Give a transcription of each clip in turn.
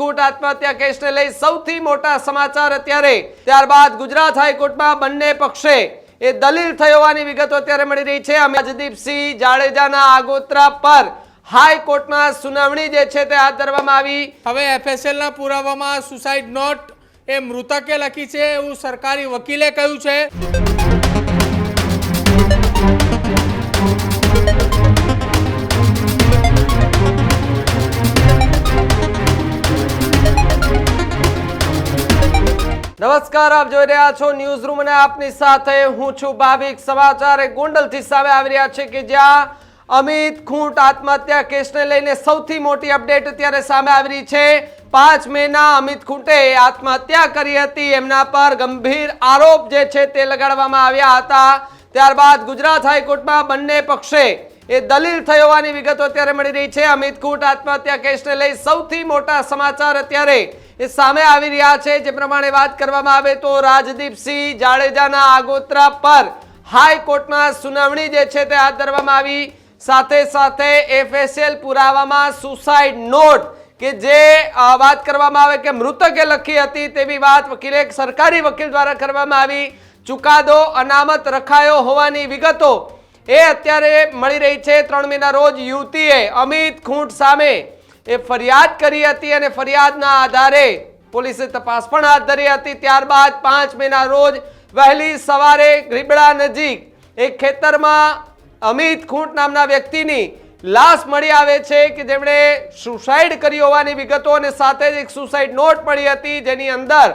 કૂટ આત્મહત્યા કેસને લઈ સૌથી મોટા સમાચાર અત્યારે. ત્યારબાદ ગુજરાત હાઈકોર્ટમાં બંને પક્ષે એ દલીલ થઈ હોવાની વિગતો અત્યારે મળી રહી છે. અમિતદીપસિંહ જાડેજાના આગોતરા પર હાઈકોર્ટમાં સુનાવણી જે છે તે હાથ ધરવામાં આવી. હવે એફએસએલના પુરાવામાં સુસાઇડ નોટ એ મૃતકે લખી છે એવું સરકારી વકીલે કહ્યું છે. નમસ્કાર, આપ જોઈ રહ્યા છો ન્યૂઝ રૂમ અને આપની સાથે હું છું ભાવિક. સમાચાર ગોંડલથી સામે આવી રહ્યા છે કે જ્યાં અમિત ખૂંટ આત્મહત્યા કેસને લઈને સૌથી મોટી અપડેટ અત્યારે સામે આવી રહી છે. પાંચ મેના અમિત ખૂંટે આત્મહત્યા કરી હતી. એમના પર ગંભીર આરોપ જે છે તે લગાડવામાં આવ્યા હતા. ત્યારબાદ ગુજરાત હાઈકોર્ટમાં બંને પક્ષે એ દલીલ થઈ હોવાની વિગતો અત્યારે મળી રહી છે. અમિત કુટ આત્મહત્યા કેસને લઈ સૌથી મોટા સમાચાર અત્યારે એ સામે આવી રહ્યા છે. જે પ્રમાણે વાત કરવામાં આવે તો રાજદીપસિંહ જાડેજાના આગોતરા પર હાઈકોર્ટમાં સુનાવણી જે છે તે હાથ ધરવામાં આવી. સાથે સાથે એફએસએલ પુરાવામાં સુસાઇડ નોટ કે જે વાત કરવામાં આવે કે મૃતકે લખી હતી તેવી વાત વકીલે સરકારી વકીલ દ્વારા કરવામાં આવી. ચુકાદો અનામત રખાયો હોવાની વિગતો એ અત્યારે મળી રહી છે ત્રણ મહિના રોજ યુવતીએ અમિત ખૂંટ સામે એ ફરિયાદ કરી હતી અને ફરિયાદના આધારે પોલીસે તપાસ પણ હાથ ધરી હતી. ત્યારબાદ પાંચ મહિના રોજ વહેલી સવારે ગ્રીબડા નજીક એક ખેતરમાં અમિત ખૂંટ નામના વ્યક્તિની લાશ મળી આવે છે કે જેમણે સુસાઇડ કરી હોવાની વિગતો અને સાથે જ એક સુસાઇડ નોટ મળી હતી. જેની અંદર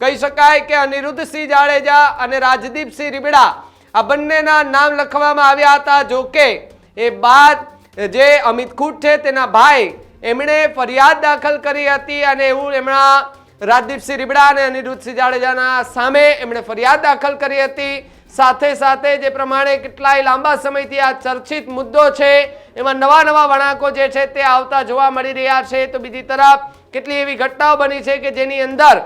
કહી શકાય કે અનિરુદ્ધસિંહ જાડેજા અને રાજદીપસિંહ રીબડા આ બંનેના નામ લખવામાં આવ્યા હતા. જો કે એ બાદ જે અમિત ખૂટ છે, તેના ભાઈ એમણે ફરિયાદ દાખલ કરી હતી અને એવું એમના રાજદીપસિંહ રીબડા અને અનિરુદ્ધસિંહ જાડેજાના સામે એમણે ફરિયાદ દાખલ કરી હતી. સાથે સાથે જે પ્રમાણે કેટલાય લાંબા સમયથી આ ચર્ચિત મુદ્દો છે, એમાં નવા નવા વળાંકો જે છે તે આવતા જોવા મળી રહ્યા છે. તો બીજી તરફ કેટલી એવી ઘટનાઓ બની છે કે જેની અંદર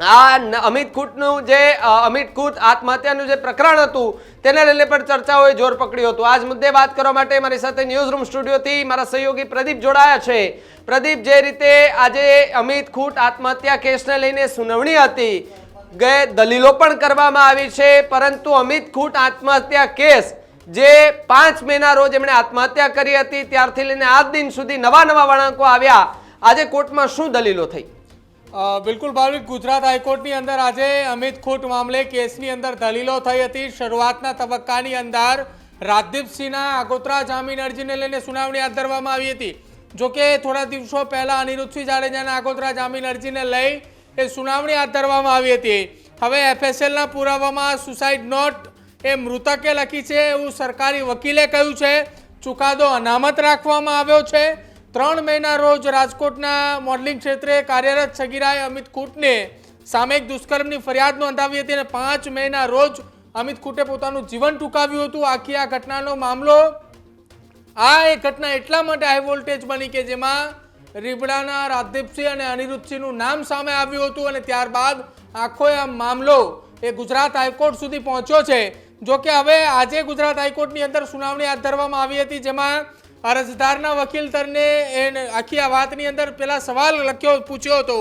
આ અમિત કૂટનું જે અમિત કૂટ આત્મહત્યાનું જે પ્રકરણ હતું, તેને લઈને પણ ચર્ચાઓએ જોર પકડ્યું હતું. આજ મુદ્દે વાત કરવા માટે મારી સાથે ન્યૂઝ રૂમ સ્ટુડિયોથી મારા સહયોગી પ્રદીપ જોડાયા છે. પ્રદીપ, જે રીતે આજે અમિત કૂટ આત્મહત્યા કેસને લઈને સુનાવણી હતી ગયે દલીલો પણ કરવામાં આવી છે, પરંતુ અમિત કૂટ આત્મહત્યા કેસ, જે પાંચ મેના રોજ એમણે આત્મહત્યા કરી હતી, ત્યારથી લઈને આજ દિન સુધી નવા નવા વળાંકો આવ્યા. આજે કોર્ટમાં શું દલીલો થઈ? બિલકુલ ભાવિક ગુજરાત હાઈકોર્ટની અંદર આજે અમિત ખૂટ મામલે કેસની અંદર દલીલો થઈ હતી. શરૂઆતના તબક્કાની અંદર રાજદીપસિંહના આગોતરા જામીન અરજીને લઈને સુનાવણી હાથ ધરવામાં આવી હતી. જો કે થોડા દિવસો પહેલા અનિરુદ્ધસિંહ જાડેજાના આગોતરા જામીન અરજીને લઈ એ સુનાવણી હાથ ધરવામાં આવી હતી. હવે એફએસએલના પુરાવામાં સુસાઇડ નોટ એ મૃતકે લખી છે એવું સરકારી વકીલે કહ્યું છે. ચુકાદો અનામત રાખવામાં આવ્યો છે. ત્રણ મહિના રોજ રાજકોટના મોડલિંગ ક્ષેત્રે કાર્યરત સગીરાએ અમિત કૂટને સામયિક દુષ્કર્મની ફરિયાદ નોંધાવી હતી અને પાંચ મહિના રોજ અમિત કૂટે પોતાનું જીવન ટૂંકાવ્યું હતું. આખી આ ઘટનાનો મામલો, આ એક ઘટના એટલા માટે હાઈ વોલ્ટેજ બની કે જેમાં રીબડાના રાજદીપસિંહ અને અનિરુદ્ધસિંહનું નામ સામે આવ્યું હતું અને ત્યારબાદ આખો આ મામલો એ ગુજરાત હાઈકોર્ટ સુધી પહોંચ્યો છે. જોકે હવે આજે ગુજરાત હાઈકોર્ટની અંદર સુનાવણી હાથ ધરવામાં આવી હતી, જેમાં અરજદારના વકીલ તરને એ આખી આ વાતની અંદર પેલા સવાલ લખ્યો, પૂછ્યો હતો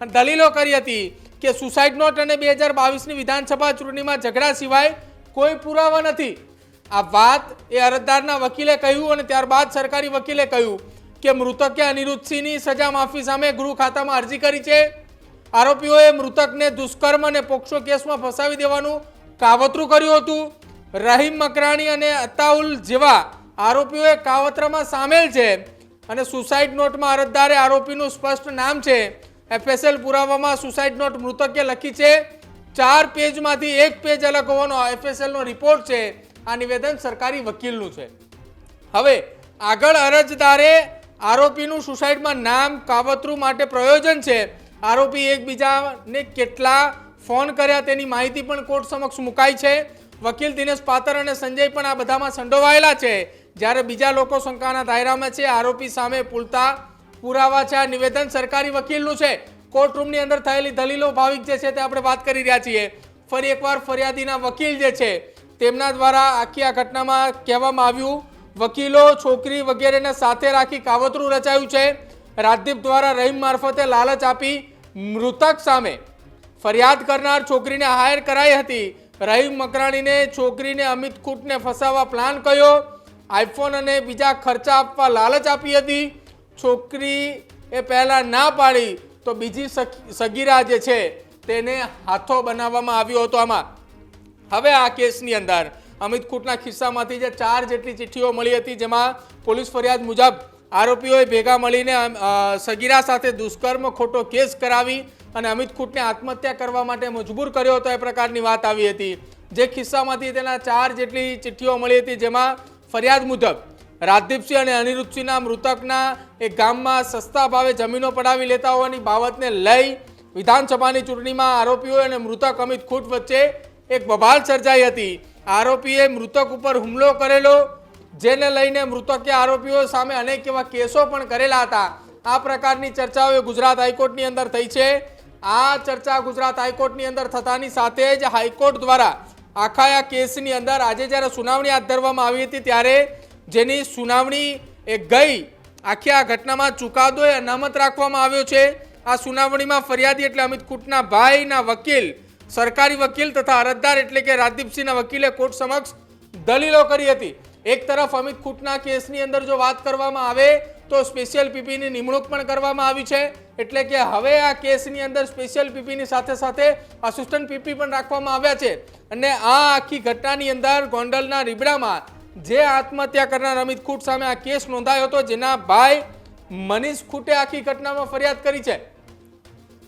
અને દલીલો કરી હતી કે સુસાઇડ નોટ અને બે હજાર બાવીસની વિધાનસભા ચૂંટણીમાં ઝઘડા સિવાય કોઈ પુરાવા નથી. આ વાત એ અરજદારના વકીલે કહ્યું અને ત્યારબાદ સરકારી વકીલે કહ્યું કે મૃતકે અનિરુદ્ધસિંહની સજા માફી સામે ગૃહ ખાતામાં અરજી કરી છે. આરોપીઓએ મૃતકને દુષ્કર્મ અને પોક્સો કેસમાં ફસાવી દેવાનું કાવતરું કર્યું હતું. રહીમ મકરાણી અને અતાઉલ જેવા આરોપીઓએ કાવતરામાં સામેલ છે અને સુસાઇડ નોટમાં અરજદારે આરોપીનું સ્પષ્ટ નામ છે. એફએસએલ પુરાવામાં સુસાઇડ નોટ મૃતકે લખી છે. ચાર પેજમાંથી એક પેજ અલગ હોવાનો એફએસએલનો રિપોર્ટ છે. આ નિવેદન સરકારી વકીલનું છે. હવે આગળ અરજદારે આરોપીનું સુસાઇડમાં નામ, કાવતરું માટે પ્રયોજન છે. આરોપી એકબીજાને કેટલા ફોન કર્યા તેની માહિતી પણ કોર્ટ સમક્ષ મુકાઈ છે. વકીલ દિનેશ પાતર અને સંજય પણ આ બધામાં સંડોવાયેલા છે. જ્યારે બીજા લોકો શંકાના દાયરામાં છે, આરોપી સામે પૂરતા પુરાવા છે. આ નિવેદન સરકારી વકીલનું છે. કોર્ટરૂમની અંદર થયેલી દલીલો ભાવિક જે છે તે આપણે વાત કરી રહ્યા છીએ. ફરી એકવાર ફરિયાદીના વકીલ જે છે, તેમના દ્વારા આખી આ ઘટનામાં કહેવામાં આવ્યું, વકીલો, છોકરી વગેરેને સાથે રાખી કાવતરું રચાયું છે. રાજદીપ દ્વારા રહીમ મારફતે લાલચ આપી મૃતક સામે ફરિયાદ કરનાર છોકરીને હાયર કરાઈ હતી. રહીમ મકરાણીને, છોકરીને અમિત ખૂટને ફસાવવા પ્લાન કર્યો. આઈફોન અને બીજા ખર્ચા આપવા લાલચ આપી હતી. છોકરી એ પહેલાં ના પાડી તો બીજી સગીરા જે છે તેને હાથો બનાવવામાં આવ્યો હતો આમાં. હવે આ કેસની અંદર અમિત કુટના ખિસ્સામાંથી જે ચાર જેટલી ચિઠ્ઠીઓ મળી હતી જેમાં પોલીસ ફરિયાદ મુજબ આરોપીઓએ ભેગા મળીને સગીરા સાથે દુષ્કર્મ ખોટો કેસ કરાવી અને અમિત કુટને આત્મહત્યા કરવા માટે મજબૂર કર્યો હતો એ પ્રકારની વાત આવી હતી. જે ખિસ્સામાંથી તેના ચાર જેટલી ચિઠ્ઠીઓ મળી હતી જેમાં ફરિયાદ મુજબ, રાજદીપસિંહ અને અનિરુદ્ધસિંહના મૃતકના એક ગામમાં સસ્તા ભાવે જમીનો પડાવી લેતા હોવાની બાબતને લઈ વિધાનસભાની ચૂંટણીમાં આરોપીઓ અને મૃતક અમિત ખૂટ વચ્ચે એક બબાલ સર્જાઈ હતી. આરોપીએ મૃતક ઉપર હુમલો કરેલો, જેને લઈને મૃતકે આરોપીઓ સામે અનેક એવા કેસો પણ કરેલા હતા. આ પ્રકારની ચર્ચાઓ એ ગુજરાત હાઈકોર્ટની અંદર થઈ છે. આ ચર્ચા ગુજરાત હાઈકોર્ટની અંદર થતાની સાથે જ હાઈકોર્ટ દ્વારા આખા આ કેસની અંદર આજે જ્યારે સુનાવણી હાથ ધરવામાં આવી હતી ત્યારે જેની સુનાવણી એ ગઈ, આખી આ ઘટનામાં ચુકાદો એ અનામત રાખવામાં આવ્યો છે. આ સુનાવણીમાં ફરિયાદી એટલે અમિત કુટના ભાઈના વકીલ, સરકારી વકીલ તથા અરજદાર એટલે કે રાજદીપસિંહના વકીલે કોર્ટ સમક્ષ દલીલો કરી હતી. એક તરફ અમિત કુટના કેસની અંદર જો વાત કરવામાં આવે તો સ્પેશિયલ પીપીની નિમણૂક પણ કરવામાં આવી છે. એટલે કે હવે આ કેસની અંદર સ્પેશિયલ પીપીની સાથે સાથે આસિસ્ટન્ટ પીપી પણ રાખવામાં આવ્યા છે. અને આ આખી ઘટનાની અંદર ગોંડલના રીબડામાં જે આત્મહત્યા કરનાર અમિત ખૂટ સામે આ કેસ નોંધાયો હતો, જેના ભાઈ મનીષ ખૂટે આખી ઘટનામાં ફરિયાદ કરી છે.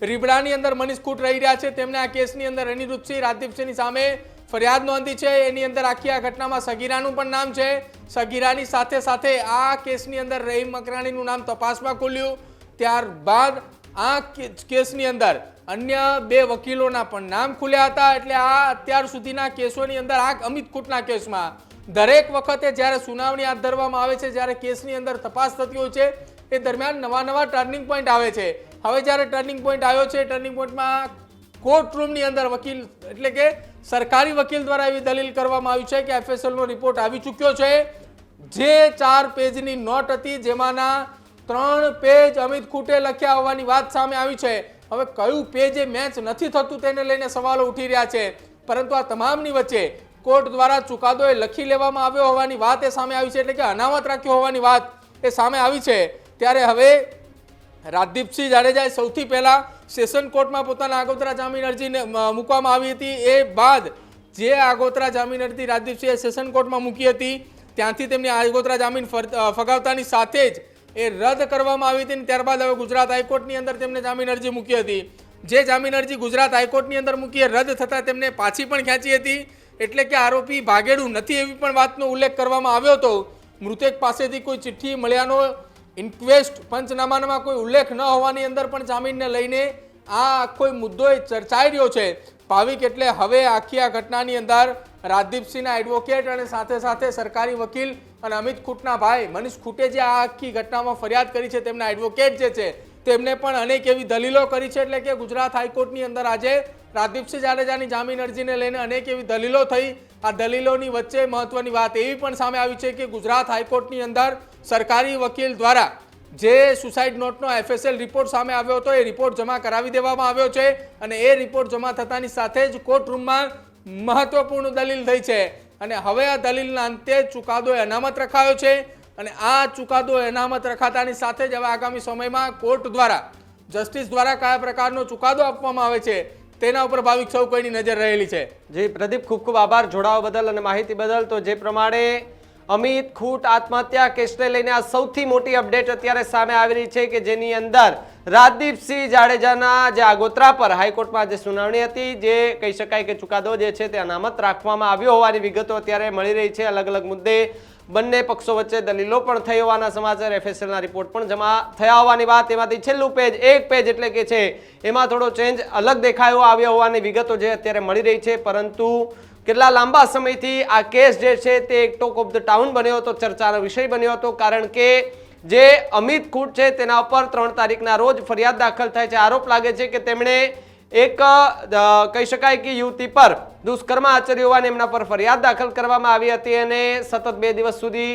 રીબડાની અંદર મનીષ ખૂટ રહી રહ્યા છે. તેમને આ કેસની અંદર અનિરુદ્ધસિંહ, રાજદીપસિંહની સામે ફરિયાદ નોંધી છે. એની અંદર આખી આ ઘટનામાં સગીરાનું પણ નામ છે. સગીરાની સાથે સાથે આ કેસની અંદર રહીમ મકરાણીનું નામ તપાસમાં ખુલ્યું. ત્યારબાદ આ કેસની અંદર અન્ય બે વકીલોના પણ નામ ખુલ્યા હતા. એટલે આ અત્યાર સુધીના કેસોની અંદર આ અમિત કૂટના કેસમાં. દરેક વખતે જ્યારે સુનાવણી હાથ ધરવામાં આવે છે, જ્યારે કેસની અંદર તપાસ થતી હોય છે, એ દરમિયાન નવા નવા ટર્નિંગ પોઈન્ટ આવે છે. હવે જ્યારે ટર્નિંગ પોઈન્ટ આવ્યો છે, ટર્નિંગ પોઈન્ટમાં કોર્ટ રૂમની અંદર વકીલ, એટલે કે સરકારી વકીલ દ્વારા એવી દલીલ કરવામાં આવી છે કે એફએસએલનો રિપોર્ટ આવી ચૂક્યો છે. જે ચાર પેજની નોટ હતી, જેમાંના ત્રણ પેજ અમિત ખૂટે લખ્યા હોવાની વાત સામે આવી છે. હવે કયું પેજે મેચ નથી થતું તેને લઈને સવાલો ઉઠી રહ્યા છે. પરંતુ આ તમામની વચ્ચે કોર્ટ દ્વારા ચુકાદો એ લખી લેવામાં આવ્યો હોવાની વાત એ સામે આવી છે, એટલે કે અનામત રાખ્યો હોવાની વાત એ સામે આવી છે. ત્યારે હવે રાજદીપસિંહ જાડેજાએ સૌથી પહેલાં સેશન કોર્ટમાં પોતાના આગોતરા જામીન અરજીને મૂકવામાં આવી હતી. એ બાદ જે આગોતરા જામીન અરજી રાજદીપસિંહે સેશન કોર્ટમાં મૂકી હતી, ત્યાંથી તેમની આગોતરા જામીન ફગાવતાની સાથે જ એ રદ કરવામાં આવી હતી ત્યારબાદ હવે ગુજરાત હાઈકોર્ટની અંદર તેમને જામીન અરજી મૂકી હતી. જે જામીન અરજી ગુજરાત હાઈકોર્ટની અંદર મૂકી રદ થતાં તેમને પાછી પણ ખેંચી હતી. એટલે કે આરોપી ભાગેડું નથી એવી પણ વાતનો ઉલ્લેખ કરવામાં આવ્યો હતો. મૃતક પાસેથી કોઈ ચિઠ્ઠી મળ્યાનો ઇન્ક્વેસ્ટ પંચનામામાં કોઈ ઉલ્લેખ ન હોવાની અંદર પણ જામીનને લઈને આ કોઈ મુદ્દો એ ચર્ચાઈ રહ્યો છે. ભાવિક એટલે હવે આખી આ ઘટનાની અંદર રાજદીપસિંહના એડવોકેટ અને સાથે સાથે સરકારી વકીલ અને અમિત ખૂટના ભાઈ મનીષ ખૂટે જે આ આખી ઘટનામાં ફરિયાદ કરી છે, તેમના એડવોકેટ જે છે, તેમને પણ અનેક એવી દલીલો કરી છે એટલે કે ગુજરાત હાઈકોર્ટની અંદર આજે રાજદીપસિંહ જાડેજાની જામીન અરજીને લઈને અનેક એવી દલીલો થઈ. આ દલીલોની વચ્ચે મહત્વની વાત એવી પણ સામે આવી છે કે ગુજરાત હાઈકોર્ટની અંદર સરકારી વકીલ દ્વારા જે સુસાઇડ નોટનો એફએસએલ રિપોર્ટ સામે આવ્યો હતો, એ રિપોર્ટ જમા કરાવી દેવામાં આવ્યો છે અને એ રિપોર્ટ જમા થતાની સાથે જ કોર્ટ રૂમમાં મહત્વપૂર્ણ દલીલ થઈ છે. અને હવે આ દલીલના અંતે ચુકાદો અનામત રખાયો છે અને આ ચુકાદો અનામત રખાતાની સાથે જ હવે આગામી સમયમાં કોર્ટ દ્વારા, જસ્ટિસ દ્વારા કયા પ્રકારનો ચુકાદો આપવામાં આવે છે, તેના ઉપર ભાવિક સૌ કોઈની નજર રહેલી છે. જી, પ્રદીપ, ખૂબ ખૂબ આભાર જોડાવા બદલ અને માહિતી બદલ. તો જે પ્રમાણે અમિત ખૂટ આત્મહત્યા કેસને લઈને આ સૌથી મોટી અપડેટ અત્યારે સામે આવી રહી છે કે જેની અંદર રાજદીપસિંહ જાડેજાના જે આગોતરા પર હાઈકોર્ટમાં જે સુનાવણી હતી, જે કહી શકાય કે ચુકાદો જે છે તે અનામત રાખવામાં આવ્યો હોવાની વિગતો અત્યારે મળી રહી છે. અલગ અલગ મુદ્દે બંને પક્ષો વચ્ચે દલીલો પણ થઈ હોવાના સમાચાર એફએસએલના રિપોર્ટ પણ જમા થયા હોવાની વાત. એમાંથી છેલ્લું પેજ, એક પેજ એટલે કે છે, એમાં થોડો ચેન્જ અલગ દેખાયો આવ્યો હોવાની વિગતો જે અત્યારે મળી રહી છે. પરંતુ કેટલા લાંબા સમયથી આ કેસ જે છે તે એક ટોક ઓફ ધ ટાઉન બન્યો હતો, ચર્ચાનો વિષય બન્યો હતો. કારણ કે જે અમિત ખૂટ છે તેના ઉપર ત્રણ તારીખના રોજ ફરિયાદ દાખલ થાય છે. આરોપ લાગે છે કે તેમણે એક કહી શકાય કે યુવતી પર દુષ્કર્મ આચર્યું હોવાની એમના પર ફરિયાદ દાખલ કરવામાં આવી હતી અને સતત બે દિવસ સુધી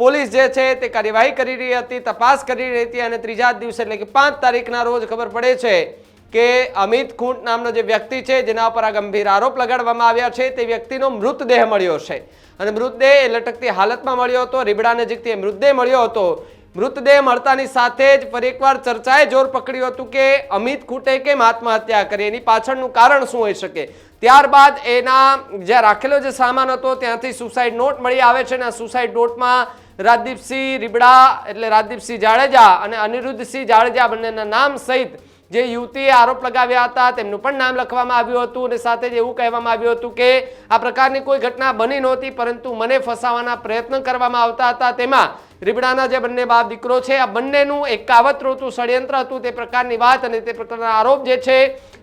પોલીસ જે છે તે કાર્યવાહી કરી રહી હતી, તપાસ કરી રહી હતી અને ત્રીજા દિવસે એટલે કે પાંચ તારીખના રોજ ખબર પડે છે કે અમિત ખૂંટ નામનો જે વ્યક્તિ છે જેના ઉપર આ ગંભીર આરોપ લગાડવામાં આવ્યા છે તે વ્યક્તિનો મૃતદેહ મળ્યો છે. અને મૃતદેહ એ લટકતી હાલતમાં મળ્યો હતો, રીબડા નજીકથી મૃતદેહ મળ્યો હતો મૃતદેહ મળતાની સાથે જ ફરી એકવાર ચર્ચાએ જોર પકડ્યું હતું કે અમિત ખૂટે કેમ આત્મહત્યા કરી, એની પાછળનું કારણ શું હોઈ શકે? ત્યારબાદ એના જ્યાં રાખેલો જે સામાન હતો, ત્યાંથી સુસાઇડ નોટ મળી આવે છે અને આ સુસાઇડ નોટમાં રાજદીપસિંહ રીબડા એટલે રાજદીપસિંહ જાડેજા અને અનિરુદ્ધસિંહ જાડેજા બંનેના નામ સહિત જે યુવતીએ આરોપ લગાવ્યા હતા, તેમનું પણ નામ લખવામાં આવ્યું હતું અને સાથે જ એવું કહેવામાં આવ્યું હતું કે આ પ્રકારની કોઈ ઘટના બની નહોતી, પરંતુ મને ફસાવાના પ્રયત્ન કરવામાં આવતા હતા. તેમાં રીબડાના જે બંને બાપ દીકરો છે, આ બંનેનું એક કાવતરોતું ષડયંત્ર હતું, તે પ્રકારની વાત અને તે પ્રકારના આરોપ જે છે,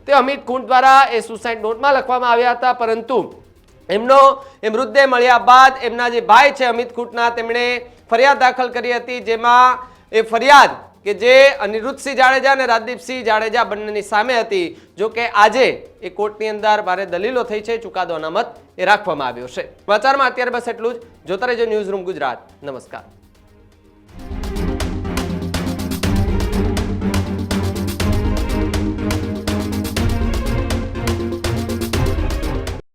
તે અમિત ખૂંટ દ્વારા એ સુસાઇડ નોટમાં લખવામાં આવ્યા હતા. પરંતુ એમનો એ મૃતદેહ મળ્યા બાદ એમના જે ભાઈ છે, અમિત ખૂંટના તેમણે ફરિયાદ દાખલ કરી હતી, જેમાં એ ફરિયાદ કે જે અનિરુદ્ધસિંહ જાડેજા અને રાજદીપસિંહ જાડેજા બંનેની સામે હતી, જો કે આજે એ કોર્ટની અંદર ભારે દલીલો થઈ છે, ચુકાદો અનામત એ રાખવામાં આવ્યો છે. સમાચારમાં અત્યારે બસ એટલું જ. જોતા રહેજો ન્યૂઝ રૂમ ગુજરાત. નમસ્કાર.